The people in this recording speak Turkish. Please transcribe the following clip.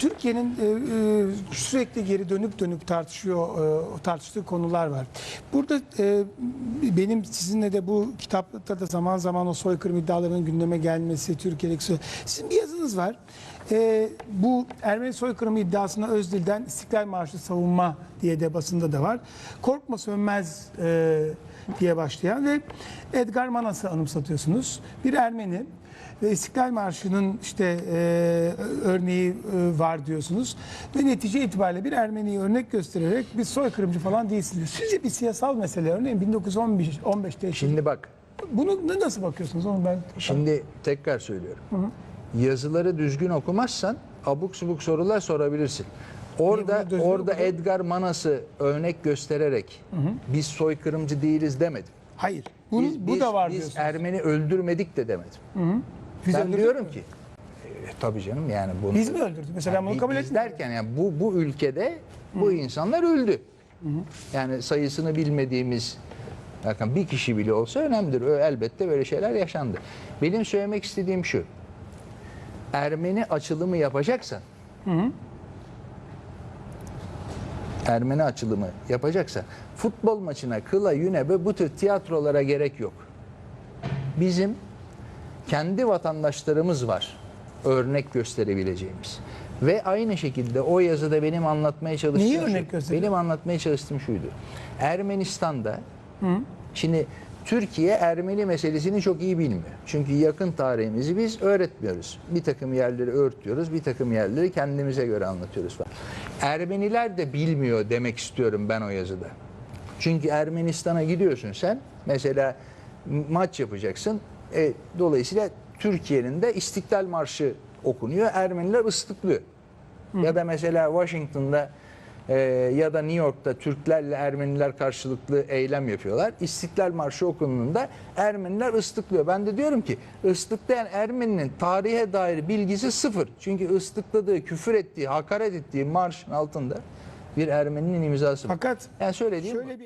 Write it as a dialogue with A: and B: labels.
A: Türkiye'nin e, e, sürekli geri dönüp dönüp tartışıyor e, tartıştığı konular var. Burada e, benim sizinle de bu kitapta da zaman zaman o soykırım iddialarının gündeme gelmesi Türkiye'deki sizin bir yazınız var. E, bu Ermeni soykırımı iddiasına Özdil'den İstiklal Marşı savunma diye de basında da var. Korkma sönmez e, diye başlayan ve Edgar Manas'ı anımsatıyorsunuz. Bir Ermeni İstiklal Marşı'nın işte e, örneği e, var diyorsunuz. Ve netice itibariyle bir Ermeni'yi örnek göstererek biz soykırımcı falan değilsiniz. Sizce bir siyasal mesele örneğin 1915 15'te yaşadık.
B: Şimdi bak,
A: Bunu ne- nasıl bakıyorsunuz onu ben
B: şimdi tekrar söylüyorum. Yazıları düzgün okumazsan abuk subuk sorular sorabilirsin. Orada
A: bunu
B: orada
A: okudum?
B: Edgar Manas'ı örnek göstererek biz soykırımcı değiliz demedim.
A: Hayır. Bu,
B: Biz,
A: bu da var
B: biz
A: diyorsunuz.
B: Ermeni öldürmedik de demedim.
A: Biz
B: ben diyorum
A: mü?
B: ki e, tabii canım yani bunu
A: Biz mi öldürdük? Mesela
B: Yani
A: bunu kabul etmiyorum.
B: derken yani bu bu ülkede bu insanlar öldü. Yani sayısını bilmediğimiz bakın bir kişi bile olsa önemlidir. Elbette böyle şeyler yaşandı. Benim söylemek istediğim şu. Ermeni açılımı yapacaksan Ermeni açılımı yapacaksa futbol maçına, kıla, yüne ve bu tür tiyatrolara gerek yok. Bizim kendi vatandaşlarımız var örnek gösterebileceğimiz. Ve aynı şekilde o yazıda benim anlatmaya çalıştığım
A: Neyi
B: şu-
A: örnek gösteriyor?
B: Benim anlatmaya çalıştığım şuydu. Ermenistan'da şimdi Türkiye Ermeni meselesini çok iyi bilmiyor. Çünkü yakın tarihimizi biz öğretmiyoruz. Bir takım yerleri örtüyoruz, bir takım yerleri kendimize göre anlatıyoruz falan. Ermeniler de bilmiyor demek istiyorum ben o yazıda. Çünkü Ermenistan'a gidiyorsun sen mesela maç yapacaksın. E, dolayısıyla Türkiye'nin de İstiklal Marşı okunuyor. Ermeniler ıslıklıyor. Ya da mesela Washington'da e, ya da New York'ta Türklerle Ermeniler karşılıklı eylem yapıyorlar. İstiklal Marşı okunduğunda Ermeniler ıslıklıyor. Ben de diyorum ki ıslıklayan Ermeninin tarihe dair bilgisi sıfır. Çünkü ıslıkladığı, küfür ettiği, hakaret ettiği marşın altında bir Ermeninin imzası.
A: Fakat
B: Yani söylediğim
A: şöyle bir